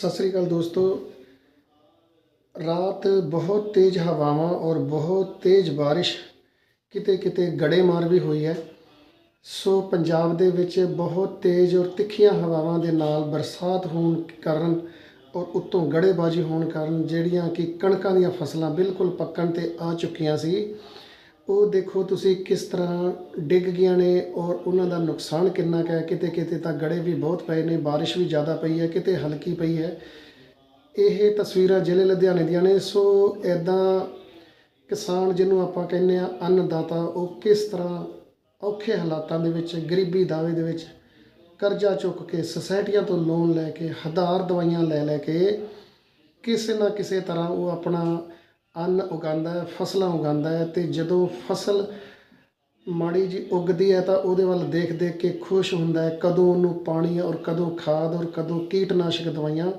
ਸਤਿ ਸ੍ਰੀ ਅਕਾਲ ਦੋਸਤੋ। ਰਾਤ ਬਹੁਤ ਤੇਜ਼ ਹਵਾਵਾਂ ਔਰ ਬਹੁਤ ਤੇਜ਼ ਬਾਰਿਸ਼ ਕਿਤੇ ਕਿਤੇ ਗੜੇਮਾਰ ਵੀ ਹੋਈ ਹੈ। ਸੋ ਪੰਜਾਬ ਦੇ ਵਿੱਚ ਬਹੁਤ ਤੇਜ਼ ਔਰ ਤਿੱਖੀਆਂ ਹਵਾਵਾਂ ਦੇ ਨਾਲ ਬਰਸਾਤ ਹੋਣ ਕਾਰਨ ਔਰ ਉੱਤੋਂ ਗੜੇਬਾਜ਼ੀ ਹੋਣ ਕਾਰਨ ਜਿਹੜੀਆਂ ਕਿ ਕਣਕਾਂ ਦੀਆਂ ਫਸਲਾਂ ਬਿਲਕੁਲ ਪੱਕਣ ਤੇ ਆ ਚੁੱਕੀਆਂ ਸੀ। ਉਹ ਦੇਖੋ ਤੁਸੀਂ ਕਿਸ ਤਰ੍ਹਾਂ ਡਿੱਗ ਗਈਆਂ ਨੇ ਔਰ ਉਹਨਾਂ ਦਾ ਨੁਕਸਾਨ ਕਿੰਨਾ ਕੁ ਹੈ? ਕਿਤੇ ਕਿਤੇ ਤਾਂ ਗੜੇ ਵੀ ਬਹੁਤ ਪਏ ਨੇ, ਬਾਰਿਸ਼ ਵੀ ਜ਼ਿਆਦਾ ਪਈ ਹੈ, ਕਿਤੇ ਹਲਕੀ ਪਈ ਹੈ। ਇਹ ਤਸਵੀਰਾਂ ਜ਼ਿਲ੍ਹੇ ਲੁਧਿਆਣੇ ਦੀਆਂ ਨੇ। ਸੋ ਐਦਾਂ ਕਿਸਾਨ ਜਿਹਨੂੰ ਆਪਾਂ ਕਹਿੰਦੇ ਆ ਅੰਨਦਾਤਾ, ਉਹ ਕਿਸ ਤਰ੍ਹਾਂ ਔਖੇ ਹਾਲਾਤਾਂ ਦੇ ਵਿੱਚ, ਗਰੀਬੀ ਦਾਵੇ ਦੇ ਵਿੱਚ ਕਰਜ਼ਾ ਚੁੱਕ ਕੇ ਸੁਸਾਇਟੀਆਂ ਤੋਂ ਲੋਨ ਲੈ ਕੇ, ਹਜ਼ਾਰ ਦਵਾਈਆਂ ਲੈ ਲੈ ਕੇ ਕਿਸੇ ਨਾ ਕਿਸੇ ਤਰ੍ਹਾਂ ਉਹ ਆਪਣਾ ਅੰਨ ਉਗਾਉਂਦਾ ਹੈ, ਫਸਲਾਂ ਉਗਾਉਂਦਾ ਹੈ ਅਤੇ ਜਦੋਂ ਫਸਲ ਮਾੜੀ ਜਿਹੀ ਉੱਗਦੀ ਹੈ ਤਾਂ ਉਹਦੇ ਵੱਲ ਦੇਖ ਦੇਖ ਕੇ ਖੁਸ਼ ਹੁੰਦਾ ਹੈ, ਕਦੋਂ ਉਹਨੂੰ ਪਾਣੀ ਔਰ ਕਦੋਂ ਖਾਦ ਔਰ ਕਦੋਂ ਕੀਟਨਾਸ਼ਕ ਦਵਾਈਆਂ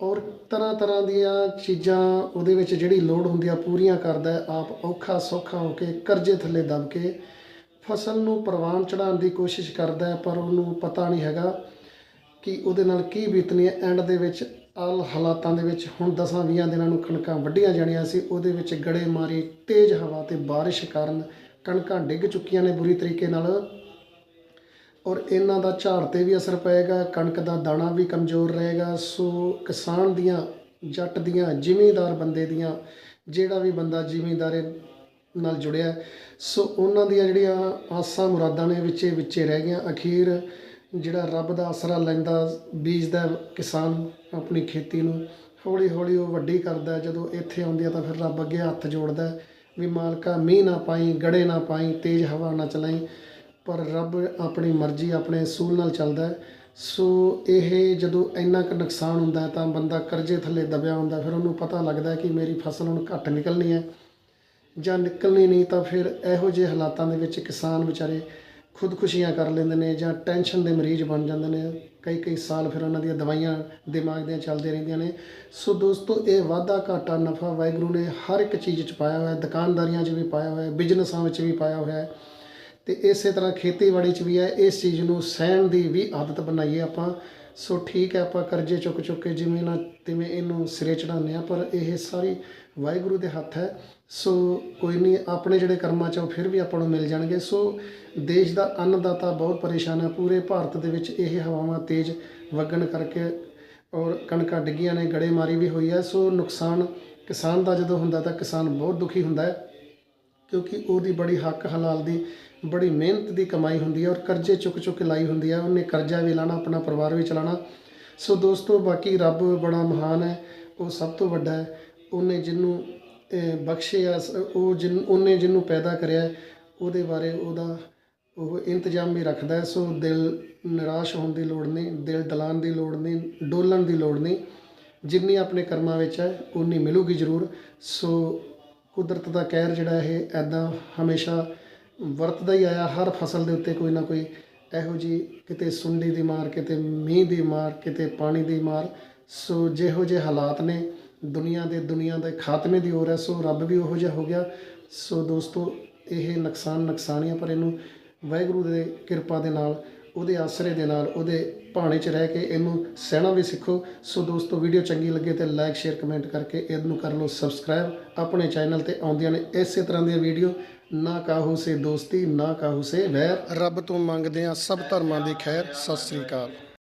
ਔਰ ਤਰ੍ਹਾਂ ਤਰ੍ਹਾਂ ਦੀਆਂ ਚੀਜ਼ਾਂ ਉਹਦੇ ਵਿੱਚ ਜਿਹੜੀ ਲੋੜ ਹੁੰਦੀ ਆ ਪੂਰੀਆਂ ਕਰਦਾ ਹੈ, ਆਪ ਔਖਾ ਸੌਖਾ ਹੋ ਕੇ ਕਰਜ਼ੇ ਥੱਲੇ ਦਬ ਕੇ ਫਸਲ ਨੂੰ ਪ੍ਰਵਾਨ ਚੜਾਉਣ ਦੀ ਕੋਸ਼ਿਸ਼ ਕਰਦਾ ਹੈ, ਪਰ ਉਹਨੂੰ ਪਤਾ ਨਹੀਂ ਹੈਗਾ ਕਿ ਉਹਦੇ ਨਾਲ ਕੀ ਬੀਤਣੀ ਹੈ ਐਂਡ ਦੇ ਵਿੱਚ ਆਲ ਹਾਲਾਤਾਂ ਦੇ ਵਿੱਚ ਹੁਣ 10-20 ਦਿਨਾਂ ਨੂੰ ਕਣਕਾਂ ਵੱਢੀਆਂ ਜਾਣੀਆਂ ਸੀ, ਉਹਦੇ ਵਿੱਚ ਗੜੇ ਮਾਰੀ ਤੇਜ਼ ਹਵਾ ਤੇ ਬਾਰਿਸ਼ ਕਾਰਨ ਕਣਕਾਂ ਡਿੱਗ ਚੁੱਕੀਆਂ ਨੇ ਬੁਰੀ ਤਰੀਕੇ ਨਾਲ। ਔਰ ਇਹਨਾਂ ਦਾ ਝਾੜ ਤੇ ਵੀ ਅਸਰ ਪਏਗਾ, ਕਣਕ ਦਾ ਦਾਣਾ ਵੀ ਕਮਜ਼ੋਰ ਰਹੇਗਾ। ਸੋ ਕਿਸਾਨ ਦੀਆਂ, ਜੱਟ ਦੀਆਂ, ਜ਼ਿਮੀਂਦਾਰ ਬੰਦੇ ਦੀਆਂ, ਜਿਹੜਾ ਵੀ ਬੰਦਾ ਜ਼ਿਮੀਂਦਾਰੇ ਨਾਲ ਜੁੜਿਆ ਸੋ ਉਹਨਾਂ ਦੀਆਂ ਜਿਹੜੀਆਂ ਆਸਾਂ ਮੁਰਾਦਾਂ ਨੇ ਵਿੱਚੇ ਵਿੱਚੇ ਰਹਿ ਗਈਆਂ। ਅਖੀਰ ਜਿਹੜਾ ਰੱਬ ਦਾ ਆਸਰਾ ਲੈਂਦਾ, ਬੀਜਦਾ ਕਿਸਾਨ ਆਪਣੀ ਖੇਤੀ ਨੂੰ, ਹੌਲੀ ਹੌਲੀ ਉਹ ਵੱਡੀ ਕਰਦਾ ਜਦੋਂ ਇੱਥੇ ਆਉਂਦੀ ਆ ਤਾਂ ਫਿਰ ਰੱਬ ਅੱਗੇ ਹੱਥ ਜੋੜਦਾ ਵੀ ਮਾਲਕਾ, ਮੀਂਹ ਨਾ ਪਾਈ, ਗੜੇ ਨਾ ਪਾਈ, ਤੇਜ਼ ਹਵਾ ਨਾ ਚਲਾਈ, ਪਰ ਰੱਬ ਆਪਣੀ ਮਰਜ਼ੀ, ਆਪਣੇ ਸੂਲ ਨਾਲ ਚੱਲਦਾ ਸੋ ਇਹ ਜਦੋਂ ਇੰਨਾ ਕੁ ਨੁਕਸਾਨ ਹੁੰਦਾ ਤਾਂ ਬੰਦਾ ਕਰਜ਼ੇ ਥੱਲੇ ਦਬਿਆ ਹੁੰਦਾ ਫਿਰ ਉਹਨੂੰ ਪਤਾ ਲੱਗਦਾ ਕਿ ਮੇਰੀ ਫਸਲ ਹੁਣ ਘੱਟ ਨਿਕਲਣੀ ਹੈ ਜਾਂ ਨਿਕਲਣੀ ਨਹੀਂ ਤਾਂ ਫਿਰ ਇਹੋ ਜਿਹੇ ਹਾਲਾਤਾਂ ਦੇ ਵਿੱਚ ਕਿਸਾਨ ਵਿਚਾਰੇ ਖੁਦਕੁਸ਼ੀਆਂ ਕਰ ਲੈਂਦੇ ਨੇ ਜਾਂ ਟੈਨਸ਼ਨ ਦੇ ਮਰੀਜ਼ ਬਣ ਜਾਂਦੇ ਨੇ। ਕਈ ਕਈ ਸਾਲ ਫਿਰ ਉਹਨਾਂ ਦੀਆਂ ਦਵਾਈਆਂ ਦਿਮਾਗ ਦੀਆਂ ਚੱਲਦੀਆਂ ਰਹਿੰਦੀਆਂ ਨੇ। ਸੋ ਦੋਸਤੋ, ਇਹ ਵਾਧਾ ਘਾਟਾ ਨਫਾ ਵਾਹਿਗੁਰੂ ਨੇ ਹਰ ਇੱਕ ਚੀਜ਼ 'ਚ ਪਾਇਆ ਹੋਇਆ, ਦੁਕਾਨਦਾਰੀਆਂ 'ਚ ਵੀ ਪਾਇਆ ਹੋਇਆ, ਬਿਜ਼ਨਸਾਂ ਵਿੱਚ ਵੀ ਪਾਇਆ ਹੋਇਆ। ਹੈ ਤੇ ਇਸੇ ਤਰ੍ਹਾਂ ਖੇਤੀਬਾੜੀ 'ਚ ਵੀ ਹੈ। ਇਸ ਚੀਜ਼ ਨੂੰ ਸਹਿਣ ਦੀ ਵੀ ਆਦਤ ਬਣਾਈਏ ਆਪਾਂ। ਸੋ ਠੀਕ ਹੈ, ਆਪਾਂ ਕਰਜ਼ੇ ਚੁੱਕ ਚੁੱਕ ਕੇ ਜਿਵੇਂ ਨਾ ਤਿਵੇਂ ਇਹਨੂੰ ਸਿਰੇ ਚੜਾਉਂਦੇ ਆ ਪਰ ਇਹ ਸਾਰੀ ਵਾਹਿਗੁਰੂ ਦੇ ਹੱਥ ਹੈ। ਸੋ ਕੋਈ ਨਹੀਂ, ਆਪਣੇ ਜਿਹੜੇ ਕਰਮਾਂ 'ਚ ਉਹ ਫਿਰ ਵੀ ਆਪਾਂ ਨੂੰ ਮਿਲ ਜਾਣਗੇ। ਸੋ ਦੇਸ਼ ਦਾ ਅੰਨਦਾਤਾ ਬਹੁਤ ਪਰੇਸ਼ਾਨ ਹੈ। ਪੂਰੇ ਭਾਰਤ ਦੇ ਵਿੱਚ ਇਹ ਹਵਾਵਾਂ ਤੇਜ਼ ਵਗਣ ਕਰਕੇ ਔਰ ਕਣਕਾਂ ਡਿੱਗੀਆਂ ਨੇ, ਗੜੇਮਾਰੀ ਵੀ ਹੋਈ ਹੈ। ਸੋ ਨੁਕਸਾਨ ਕਿਸਾਨ ਦਾ ਜਦੋਂ ਹੁੰਦਾ ਤਾਂ ਕਿਸਾਨ ਬਹੁਤ ਦੁਖੀ ਹੁੰਦਾ ਹੈ। ਕਿਉਂਕਿ ਉਹਦੀ ਬੜੀ ਹੱਕ ਹਲਾਲ ਦੀ, ਬੜੀ ਮਿਹਨਤ ਦੀ ਕਮਾਈ ਹੁੰਦੀ ਹੈ ਔਰ ਕਰਜ਼ੇ ਚੁੱਕ ਚੁੱਕ ਕੇ ਲਾਈ ਹੁੰਦੀ ਹੈ। ਉਹਨੇ ਕਰਜ਼ਾ ਵੀ ਲਾਣਾ, ਆਪਣਾ ਪਰਿਵਾਰ ਵੀ ਚਲਾਉਣਾ ਸੋ ਦੋਸਤੋ, ਬਾਕੀ ਰੱਬ ਬੜਾ ਮਹਾਨ ਹੈ। ਉਹ ਸਭ ਤੋਂ ਵੱਡਾ ਹੈ। ਉਹਨੇ ਜਿਹਨੂੰ ਬਖਸ਼ਿਆ ਉਹ ਜਿਨ, ਉਹਨੇ ਜਿਹਨੂੰ ਪੈਦਾ ਕਰਿਆ ਉਹਦੇ ਬਾਰੇ ਉਹਦਾ ਉਹ ਇੰਤਜ਼ਾਮ ਵੀ ਰੱਖਦਾ ਸੋ ਦਿਲ ਨਿਰਾਸ਼ ਹੋਣ ਦੀ ਲੋੜ ਨਹੀਂ, ਦਿਲ ਦਲਾਨ ਦੀ ਲੋੜ ਨਹੀਂ, ਡੋਲਣ ਦੀ ਲੋੜ ਨਹੀਂ। ਜਿੰਨੀ ਆਪਣੇ ਕਰਮਾਂ ਵਿੱਚ ਹੈ ਉਨੀ ਮਿਲੂਗੀ ਜ਼ਰੂਰ। ਸੋ ਕੁਦਰਤ ਦਾ ਕਹਿਰ ਜਿਹੜਾ ਇਹ ਐਦਾਂ ਹਮੇਸ਼ਾ ਵਰਤਦਾ ਹੀ ਆਇਆ, ਹਰ ਫਸਲ ਦੇ ਉੱਤੇ ਕੋਈ ਨਾ ਕੋਈ ਇਹੋ ਜੀ ਕਿਤੇ ਸੁੰਡੀ ਦੀ ਮਾਰ, ਕਿਤੇ ਮੀਂਹ ਦੀ ਮਾਰ, ਕਿਤੇ ਪਾਣੀ ਦੀ ਮਾਰ। ਸੋ ਜਿਹੋ ਜਿਹੇ ਹਾਲਾਤ ਨੇ, ਦੁਨੀਆ ਦੇ ਦੁਨੀਆ ਦੇ ਖਾਤਮੇ ਦੀ ਔਰ ਹੈ, ਸੋ ਰੱਬ ਵੀ ਉਹੋ ਜਿਹਾ ਹੋ ਗਿਆ। ਸੋ ਦੋਸਤੋ, ਇਹ ਨੁਕਸਾਨ ਨੁਕਸਾਨੀਆਂ ਪਰ ਇਹਨੂੰ ਵਾਹਿਗੁਰੂ ਦੇ ਕਿਰਪਾ ਦੇ ਨਾਲ ਉਹਦੇ ਆਸਰੇ ਦੇ ਨਾਲ ਉਹਦੇ ਭਾਣੇ 'ਚ ਰਹਿ ਕੇ ਇਹਨੂੰ ਸਹਿਣਾ ਵੀ ਸਿੱਖੋ। ਸੋ ਦੋਸਤੋ ਵੀਡੀਓ ਚੰਗੀ ਲੱਗੇ ਤੇ ਲਾਈਕ ਸ਼ੇਅਰ ਕਮੈਂਟ ਕਰਕੇ ਇਹਨੂੰ ਕਰ ਲਓ ਸਬਸਕ੍ਰਾਈਬ ਆਪਣੇ ਚੈਨਲ ਤੇ ਆਉਂਦੀਆਂ ਨੇ ਇਸੇ ਤਰ੍ਹਾਂ ਦੀਆਂ ਵੀਡੀਓ ਨਾ ਕਾਹੂ ਸੇ ਦੋਸਤੀ, ਨਾ ਕਾਹੂ ਸੇ ਵੈਰ। ਰੱਬ ਤੋਂ ਮੰਗਦੇ ਆ ਸਭ ਧਰਮਾਂ ਦੀ ਖੈਰ। ਸਤਿ ਸ੍ਰੀ ਅਕਾਲ।